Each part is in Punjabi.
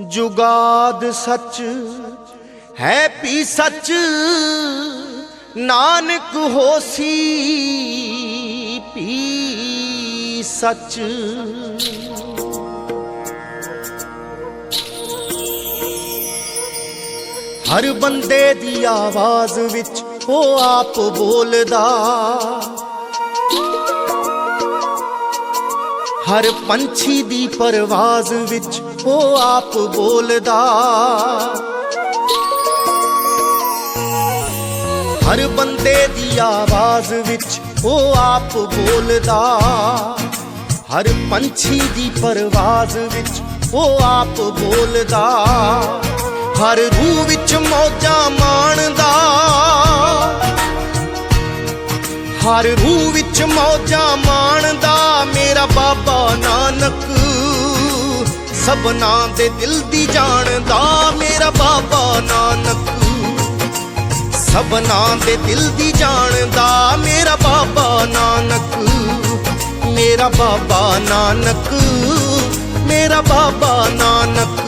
ਜੁਗਾਦ ਸੱਚ ਹੈ ਪੀ ਸੱਚ, ਨਾਨਕ ਹੋਸੀ ਪੀ ਸੱਚ। ਹਰ ਬੰਦੇ ਦੀ ਆਵਾਜ਼ ਵਿੱਚ ਉਹ ਆਪ ਬੋਲਦਾ। ਹਰ ਪੰਛੀ ਦੀ ਪਰਵਾਜ਼ ਵਿੱਚ ਉਹ ਆਪ ਬੋਲਦਾ। ਹਰ ਬੰਦੇ ਦੀ ਆਵਾਜ਼ ਵਿੱਚ ਉਹ ਆਪ ਬੋਲਦਾ। ਹਰ ਪੰਛੀ ਦੀ ਪਰਵਾਜ਼ ਵਿੱਚ ਉਹ ਆਪ ਬੋਲਦਾ। ਹਰ ਰੂਹ ਵਿੱਚ ਮੌਜਾਂ ਮਾਣਦਾ। ਹਰ ਰੂਹ ਵਿੱਚ ਮੌਜਾਂ ਮਾਣਦਾ। ਮੇਰਾ ਬਾਬਾ ਨਾਨਕ, ਸਭਨਾ ਦੇ ਦਿਲ ਦੀ ਜਾਣਦਾ ਮੇਰਾ ਬਾਬਾ ਨਾਨਕ। ਸਭਨਾ ਦੇ ਦਿਲ ਦੀ ਜਾਣਦਾ ਮੇਰਾ ਬਾਬਾ ਨਾਨਕ। ਮੇਰਾ ਬਾਬਾ ਨਾਨਕ, ਮੇਰਾ ਬਾਬਾ ਨਾਨਕ।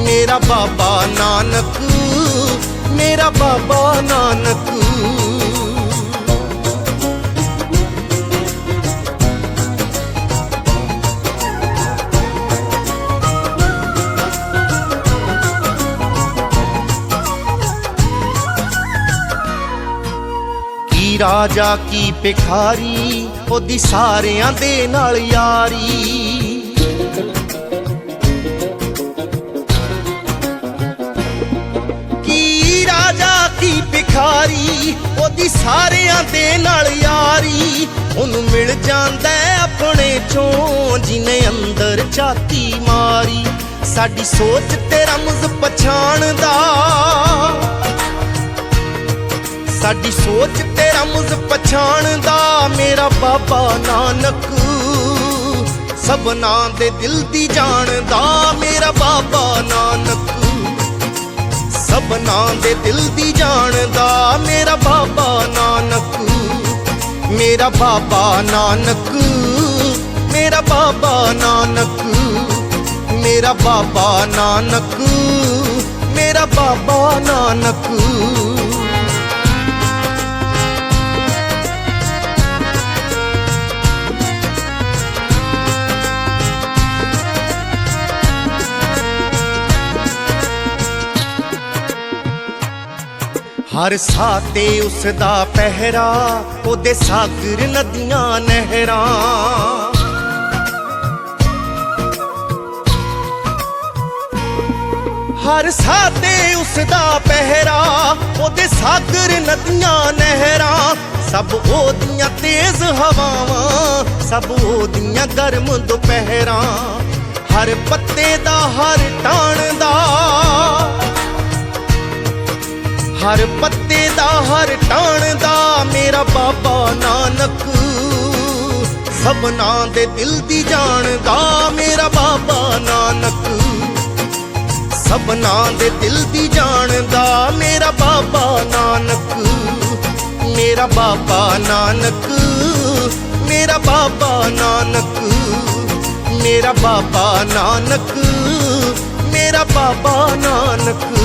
ਮੇਰਾ ਬਾਬਾ ਨਾਨਕ, ਮੇਰਾ ਬਾਬਾ ਨਾਨਕ। ਕੀ ਰਾਜਾ ਕੀ ਭਿਖਾਰੀ, ਉਹਦੀ ਸਾਰਿਆਂ ਦੇ ਨਾਲ ਯਾਰੀ। ਕੀ ਰਾਜਾ ਕੀ ਭਿਖਾਰੀ, ਉਹਦੀ ਸਾਰਿਆਂ ਦੇ ਨਾਲ ਯਾਰੀ। ਉਹਨੂੰ ਮਿਲ ਜਾਂਦਾ ਆਪਣੇ ਚੋਂ, ਜਿਨੇ ਅੰਦਰ ਝਾਤੀ ਮਾਰੀ। ਸਾਡੀ ਸੋਚ ਤੇ ਰਮਜ਼ ਪਛਾਣਦਾ। ਸਾਡੀ ਸੋਚ ਰਮਜ਼ ਪਛਾਣਦਾ ਮੇਰਾ ਬਾਬਾ ਨਾਨਕ। ਸਭਨਾ ਦੇ ਦਿਲ ਦੀ ਜਾਣਦਾ ਮੇਰਾ ਬਾਬਾ ਨਾਨਕ। ਸਭਨਾ ਦੇ ਦਿਲ ਦੀ ਜਾਣਦਾ ਮੇਰਾ ਬਾਬਾ ਨਾਨਕ। ਮੇਰਾ ਬਾਬਾ ਨਾਨਕ, ਮੇਰਾ ਬਾਬਾ ਨਾਨਕ। ਮੇਰਾ ਬਾਬਾ ਨਾਨਕ, ਮੇਰਾ ਬਾਬਾ ਨਾਨਕ। ਹਰ ਸਾਹ ਤੇ ਉਸ ਦਾ ਪਹਿਰਾ, ਉਹਦੇ ਸਾਗਰ ਨਦੀਆਂ ਨਹਿਰਾਂ। ਹਰ ਸਾਹ ਤੇ ਉਸ ਦਾ ਪਹਿਰਾ, ਉਹਦੇ ਸਾਗਰ ਨਦੀਆਂ ਨਹਿਰਾਂ। ਸਭ ਉਹਦੀਆਂ ਤੇਜ਼ ਹਵਾਵਾਂ, ਸਭ ਉਹਦੀਆਂ ਗਰਮ ਦੁਪਹਿਰਾਂ। ਹਰ ਪੱਤੇ ਦਾ, ਹਰ ਟਾਣ ਦਾ ਹਰ ਪੱਤੇ ਦਾ, ਹਰ ਟਾਣ ਦਾ, ਮੇਰਾ ਬਾਬਾ ਨਾਨਕ। ਸਭਨਾ ਦੇ ਦਿਲ ਦੀ ਜਾਣਦਾ ਮੇਰਾ ਬਾਬਾ ਨਾਨਕ। ਸਭਨਾ ਦੇ ਦਿਲ ਦੀ ਜਾਣਦਾ ਮੇਰਾ ਬਾਬਾ ਨਾਨਕ। ਮੇਰਾ ਬਾਬਾ ਨਾਨਕ, ਮੇਰਾ ਬਾਬਾ ਨਾਨਕ। ਮੇਰਾ ਬਾਬਾ ਨਾਨਕ, ਮੇਰਾ ਬਾਬਾ ਨਾਨਕ।